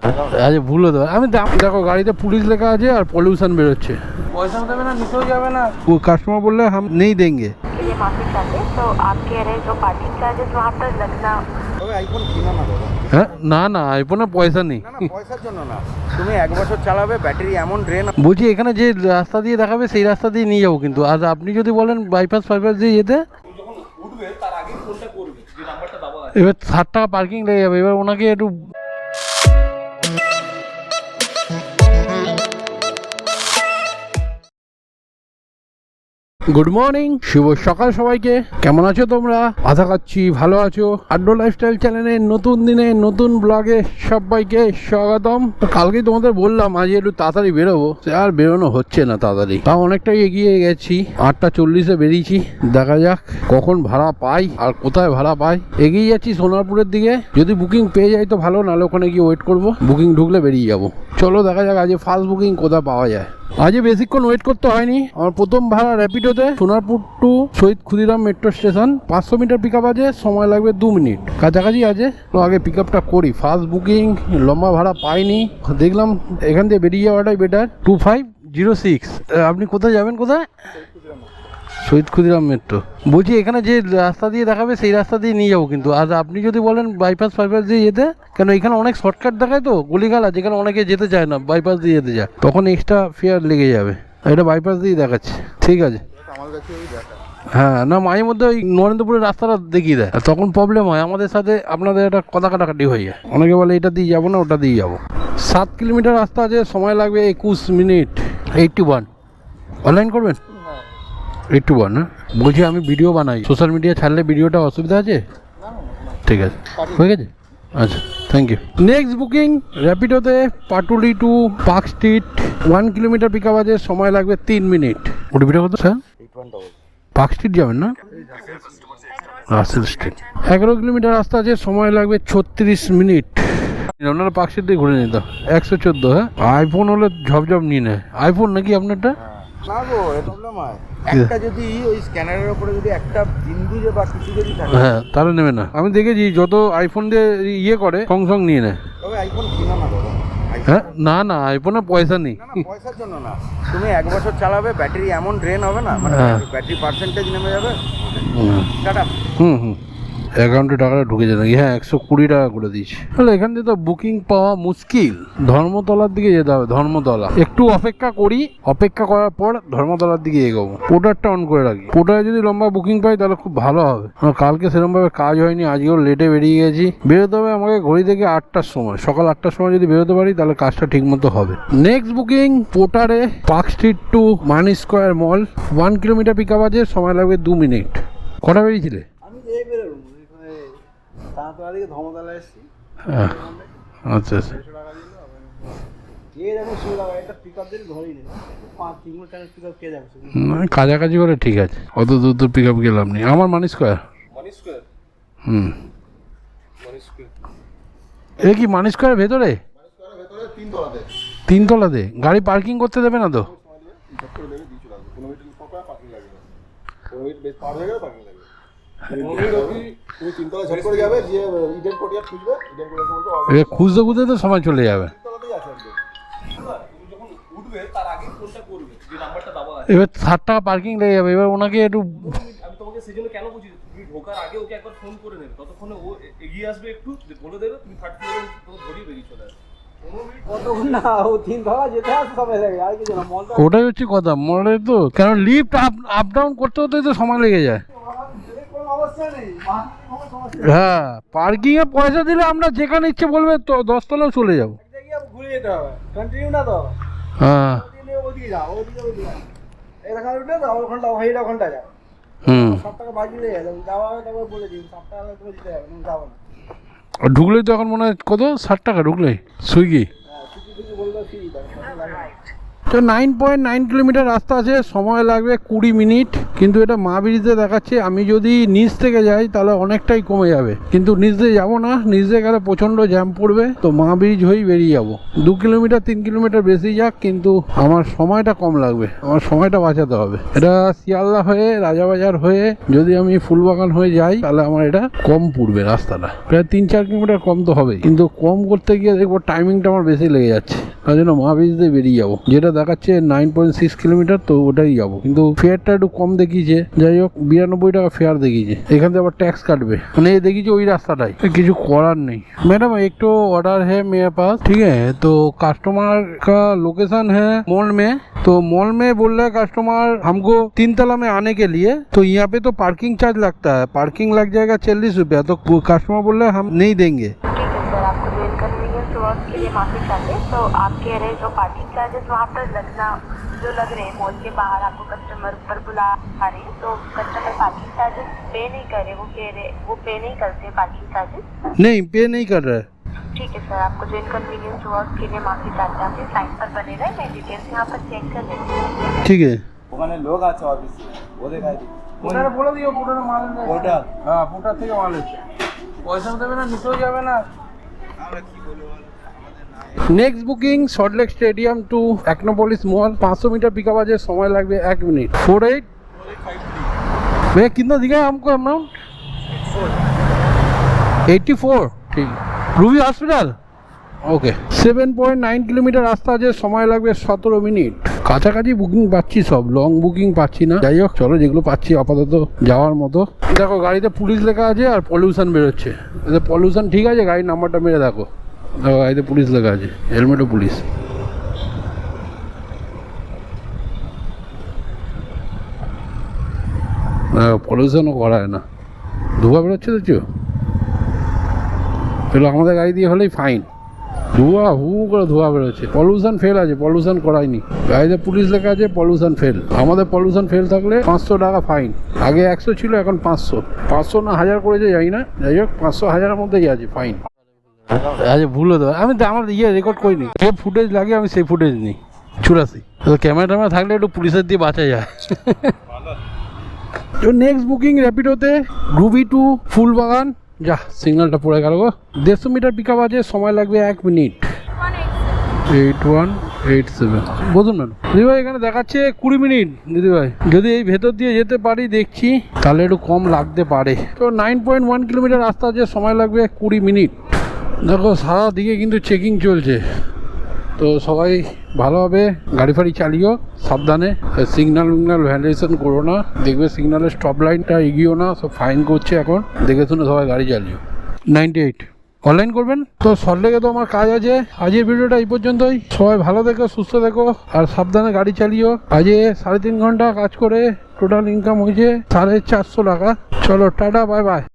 আচ্ছা ভুলে দেবে আমি দেখো গাড়িতে পুলিশ লেখা আছে আর পলিউশন বেরোচ্ছে। পয়সা দেবে না নিতেও যাবে না। ও কাস্টমার বললে হাম নেই দেঙ্গে। হ্যাঁ? না না আইফোনে পয়সা নেই। তুমি এক বছর চালাবে ব্যাটারি এমন ড্রেন বলছি এখানে যে রাস্তা দিয়ে দেখাবে সেই রাস্তা দিয়ে নিয়ে যাব কিন্তু। আর আপনি যদি বলেন বাইপাস ফাইপাস দিয়ে যেতে এবার ষাট টাকা পার্কিং লেগে যাবে। এবার ওনাকে একটু গুড মর্নিং শুভ সকাল সবাইকে। কেমন আছো তোমরা? আশা করছি ভালো আছো। আড্ডো লাইফস্টাইল চ্যানেলের নতুন দিনে, নতুন ব্লগে সবাইকে স্বাগতম। কালকেই তোমাদের বললাম, আজ একটু তাড়াতাড়ি বেরোবো। আর বেরোনো হচ্ছে না তাড়াতাড়ি। তাও অনেকটাই এগিয়ে গেছি। আটটা চল্লিশে বেরিয়েছি। দেখা যাক কখন ভাড়া পাই আর কোথায় ভাড়া পাই। এগিয়ে যাচ্ছি সোনারপুরের দিকে। যদি বুকিং পেয়ে যাই তো ভালো, নাহলে ওখানে গিয়ে ওয়েট করব। বুকিং ঢুকলে বেরিয়ে যাব। চলো দেখা যাক আজ ফার্স্ট বুকিং কোথায় পাওয়া যায়। আজ বেশিক্ষণ ওয়েট করতে হয়নি। আমার প্রথম ভাড়া র্যাপিডোতে Sonarpur to Shahid Khudiram metro station পাঁচশো মিটার পিক আছে, সময় লাগবে দু মিনিট। কাছাকাছি আছে, তো আগে পিক আপটা করি। ফার্স্ট বুকিং লম্বা ভাড়া পাইনি। দেখলাম এখান থেকে বেরিয়ে যাওয়াটাই better two five zero six আপনি কোথায় যাবেন কোথায়? শহীদ ক্ষুদিরাম মেট্রো বলছি এখানে যে রাস্তা দিয়ে দেখাবে, সেই রাস্তা দিয়ে নিয়ে যাব কিন্তু। আর আপনি যদি বলেন বাইপাস ফাইপাস দিয়ে যেতে, কেন এখানে অনেক শর্টকাট দেখায় তো? গলিগালা যেখানে অনেকে যেতে চায় না বাইপাস দিয়ে যেতে চায়। তখন এক্সট্রা ফেয়ার লেগে যাবে। এটা বাইপাস দিয়ে দেখাচ্ছে। ঠিক আছে। হ্যাঁ না মাঝে মধ্যে ওই নরেন্দ্রপুরের রাস্তাটা দেখিয়ে দেয়। তখন প্রবলেম হয় আমাদের সাথে আপনাদের একটা কথা কাটাকাটি হয়ে যায়। অনেকে বলে এটা দিয়ে যাব না ওটা দিয়ে যাব। সাত কিলোমিটার রাস্তা আছে সময় লাগবে একুশ মিনিট। এইটটি ওয়ান অনলাইন করবেন? এইটটি ওয়ান না? বলছি আমি ভিডিও বানাই। সোশ্যাল মিডিয়া ছাড়লে ভিডিওটা অসুবিধা আছে? ঠিক আছে। হয়ে গেছে? আচ্ছা thank you next booking র্যাপিডোতে Patuli to Park Street one kilometre pick up আছে সময় লাগবে তিন মিনিট। ওটিপিটা কত স্যার পার্ক স্ট্রিট যাবেন না? রাসেল স্ট্রিট। এগারো কিলোমিটার রাস্তা আছে সময় লাগবে ছত্রিশ মিনিট। ওনারা পার্ক স্ট্রিট দিয়ে ঘুরে নিত একশো চোদ্দ হ্যাঁ? আইফোন হলে ঝপঝপ নিয়ে নেয়। আইফোন নাকি আপনারটা? না গো প্রবলেম হয়। একটা যদি ওই স্ক্যানারের উপরে যদি একটা বিন্দু যে বা কিছু যদি থাকে হ্যাঁ তাহলে নেবে না। আমি দেখেছি যত আইফোন দিয়ে ইয়ে করে সঙ্গ সঙ্গ নিয়ে নেয়। তবে আইফোন কিনো না হ্যাঁ? না না আইফোনে পয়সা নেই। পয়সার জন্য না। তুমি এক বছর চালাবে ব্যাটারি এমন ড্রেন হবে না মানে হ্যাঁ। ব্যাটারি পার্সেন্টেজ নেমে যাবে। টাটা। হুম হুম। অ্যাকাউন্টে টাকাটা ঢুকে নাকি? হ্যাঁ একশো কুড়ি টাকা করে দিয়েছি। তাহলে এখান থেকে তো বুকিং পাওয়া মুশকিল। ধর্মতলার দিকে যেতে হবে, ধর্মতলা। একটু অপেক্ষা করি, অপেক্ষা করার পর ধর্মতলার দিকে এগোবো। পোটারটা অন করে রাখি। পোটারে যদি লম্বা বুকিং পাই, তাহলে খুব ভালো হবে। কালকে সেরকমভাবে কাজ হয়নি, আজকেও লেটে বেরিয়ে গেছি। বেরোতে হবে আমাকে ঘড়ি থেকে আটটার সময়। সকাল আটটার সময় যদি বেরোতে পারি, তাহলে কাজটা ঠিক মতো হবে। Next booking পোটারে Park Street to Mani Square mall one kilometre pick up আছে, সময় লাগবে দু মিনিট কটা বেরিয়েছিলে আমি এই বেরোবো এখানে ধর্মতলা এসেছি। হ্যাঁ, আচ্ছা আচ্ছা। কাছাকাছি করে ঠিক আছে। অত দূর দূর পিক আপ গেলাম নি। আমার মানি স্কোয়ার হুম। এটা কি মানি স্কোয়ারের ভেতরে? তিনতলাতে? গাড়ি পার্কিং করতে দেবে না তো? খুঁজতে খুঁজতে তো সময় চলে যাবে। এবার ষাট টাকা পার্কিং লেগে যাবে এবার ওনাকে একটু আমি তোমাকে সেই জন্য কেন বলছি তুমি ঢোকার আগে ওকে একবার ফোন করে নেবে ততক্ষণে ও এগিয়ে আসবে একটু বলে দেবে তুমি থার্ড ফ্লোরে ধরিয়ে বেরিয়ে চলে আসবে। কতক্ষণ? না ও তিন ধরা যেতে আসতে সময় লাগে আর কিছু না মলটা ওটাই হচ্ছে কথা মনে তো কেন লিফট আপ আপ ডাউন করতে হতে তো সময় লেগে যায় কোনো অবস্থা নেই সমস্যা হ্যাঁ পার্কিং এ পয়সা দিলে আমরা যেখানে ইচ্ছে বলবে তো দশতলাও চলে যাব। ঘুরে যেতে হবে কন্টিনিউ না তো হ্যাঁ। ওদিকে ওদিকে যাও ওদিকে ওদিকে যাও এখানে উঠে তো ওখানটা ওইটা ওখানটা যাও হুম। সব টাকা বাকি লেগে যাবে যাওয়া হবে তারপর বলে দিন সব টাকা করে দিতে হবে যাব না ঢুকলেই তো এখন মনে হয় কত? ষাট টাকা ঢুকলেই। সুইগি। তো নাইন পয়েন্ট নাইন কিলোমিটার রাস্তা আছে সময় লাগবে কুড়ি মিনিট। কিন্তু এটা মা ব্রিজে দেখাচ্ছে, আমি যদি নিচ থেকে যাই তাহলে অনেকটাই কমে যাবে। কিন্তু নিচ দিয়ে যাব না, নিচ দিয়ে গেলে প্রচণ্ড জ্যাম পড়বে, তো মা ব্রিজ হয়েই বেরিয়ে যাব। দু কিলোমিটার, তিন কিলোমিটার বেশি যাক, কিন্তু আমার সময়টা কম লাগবে, আমার সময়টা বাঁচাতে হবে। এটা শিয়ালদা হয়ে, রাজাবাজার হয়ে, যদি আমি ফুলবাগান হয়ে যাই, তাহলে আমার এটা কম পড়বে রাস্তাটা। প্রায় তিন চার কিলোমিটার কম তো হবে কিন্তু কম করতে গিয়ে দেখব টাইমিংটা আমার বেশি লেগে যাচ্ছে। তার জন্য মা ব্রিজ দিয়ে বেরিয়ে যাব। যেটা দেখাচ্ছে নাইন পয়েন্ট সিক্স কিলোমিটার, তো ওটাই যাব। কিন্তু ফেয়ারটা একটু কম দেখিয়েছে যাই হোক বিরানব্বই টাকা ফেয়ার দেখিয়েছে এখান থেকে আবার ট্যাক্স কাটবে মানে এই দেখিয়েছে ওই রাস্তাটাই কিছু করার নেই मैडम एक तो ऑर्डर है मेरे पास ठीक है तो कस्टमर का लोकेशन है मॉल में तो मॉल में बोल रहा है कस्टमर हमको तीन तला में आने के लिए तो यहाँ पे तो पार्किंग चार्ज लगता है पार्किंग लग जाएगा चालीस रुपया तो कस्टमर बोल रहा है हम नहीं देंगे इनकन्वीनियंस हुआ उसके लिए माफी चाहते हैं तो आप कह रहे हैं जो पार्किंग चार्जेस वहाँ पर लगना जो लग रहे हैं मॉल के बाहर आपको कस्टमर ऊपर बुला आ रहे हैं तो कस्टमर पार्किंग चार्जेस पे नहीं कर रहे वो कह रहे वो पे नहीं करते पार्किंग चार्जेस नहीं पे नहीं कर रहा है ठीक है सर आपको जो इनकन्वीनियंस हुआ उसके लिए माफी चाहते हैं आप इस लाइन पर बने रहे मैं डिटेल्स यहाँ पर चेक कर लेती हूँ ठीक है ওখানে লোক আছে অফিসে ও দেখাই দিই ওটা বলে দিও পুরোটা মাল ওটা হ্যাঁ পুরোটা থেকে মাল এসছে পয়সা দেবে না নিতেও যাবে না next booking Salt Lake stadium to Acropolis mall পাঁচশো मीटर पिकअप আছে সময় লাগবে এক মিনিট फोर एट भैया कितना दिखा है हमको अमाउंट एट्टी फोर ठीक Ruby hospital okay seven point nine kilometre রাস্তা আছে সময় লাগবে সতেরো মিনিট কাছাকাছি বুকিং পাচ্ছি সব লং বুকিং পাচ্ছি না যাই হোক চলো যেগুলো পাচ্ছি আপাতত যাওয়ার মতো দেখো গাড়িতে পুলিশ লেখা আছে আর পলিউশন বেরোচ্ছে এতে পলিউশন ঠিক আছে গাড়ির নাম্বারটা মেরে দেখো দেখো গাড়িতে পুলিশ লেখা আছে, হেলমেটও পুলিশ। পলিউশনও করায় না। ধোঁয়া বেরোচ্ছে দেখছ এগুলো আমাদের গাড়ি দিয়ে হলেই ফাইন ধোঁয়া, হু হু করে ধোঁয়া বেরোচ্ছে। পলিউশন ফেল আছে পলিউশন করায়নি। গাড়িতে পুলিশ লেখা আছে পলিউশন ফেল আমাদের পলিউশন ফেল থাকলে পাঁচশো টাকা ফাইন আগে একশো ছিল, এখন পাঁচশো। পাঁচশো না হাজার করেছে যাই না। যাই হোক, পাঁচশো হাজারের মধ্যেই আছে ফাইন আচ্ছা ভুল হতে পারে। আমি আমার ইয়ে রেকর্ড করিনি। যে ফুটেজ লাগে, আমি সেই ফুটেজ নিই। চুরাশি। ক্যামেরা ট্যামেরা থাকলে একটু পুলিশের দিয়ে বাঁচা যায়। তো নেক্সট বুকিং র্যাপিডোতে রুবি টু ফুলবাগান যা সিগন্যালটা পড়ে গেল গো। দেড়শো মিটার পিক আছে, সময় লাগবে এক minute eight one eight seven বলুন ম্যাডাম দিদিভাই, এখানে দেখাচ্ছে কুড়ি মিনিট দিদিভাই, যদি এই ভেতর দিয়ে যেতে পারি, দেখছি। তাহলে একটু কম লাগতে পারে। তো নাইন পয়েন্ট ওয়ান কিলোমিটার রাস্তা আছে, সময় লাগবে কুড়ি মিনিট দেখো, সারা দিকে কিন্তু চেকিং চলছে। তো সবাই ভালোভাবে গাড়ি ফাড়ি চালিও, সাবধানে। সিগন্যাল মিগনাল ভ্যালিডেশন করো না। দেখবে সিগন্যালের স্টপ লাইনটা এগিয়েও না, সব ফাইন করছে এখন। দেখে শুনে সবাই গাড়ি চালিও। নাইনটি এইট অনলাইন করবেন? তো সল্টলেকে তো আমার কাজ আছে। আজকের ভিডিওটা এই পর্যন্তই। সবাই ভালো দেখো সুস্থ দেখো আর সাবধানে গাড়ি চালিও। আজকে সাড়ে তিন ঘণ্টা কাজ করে টোটাল ইনকাম হয়েছে সাড়ে চারশো টাকা। চলো, টাটা বাই বাই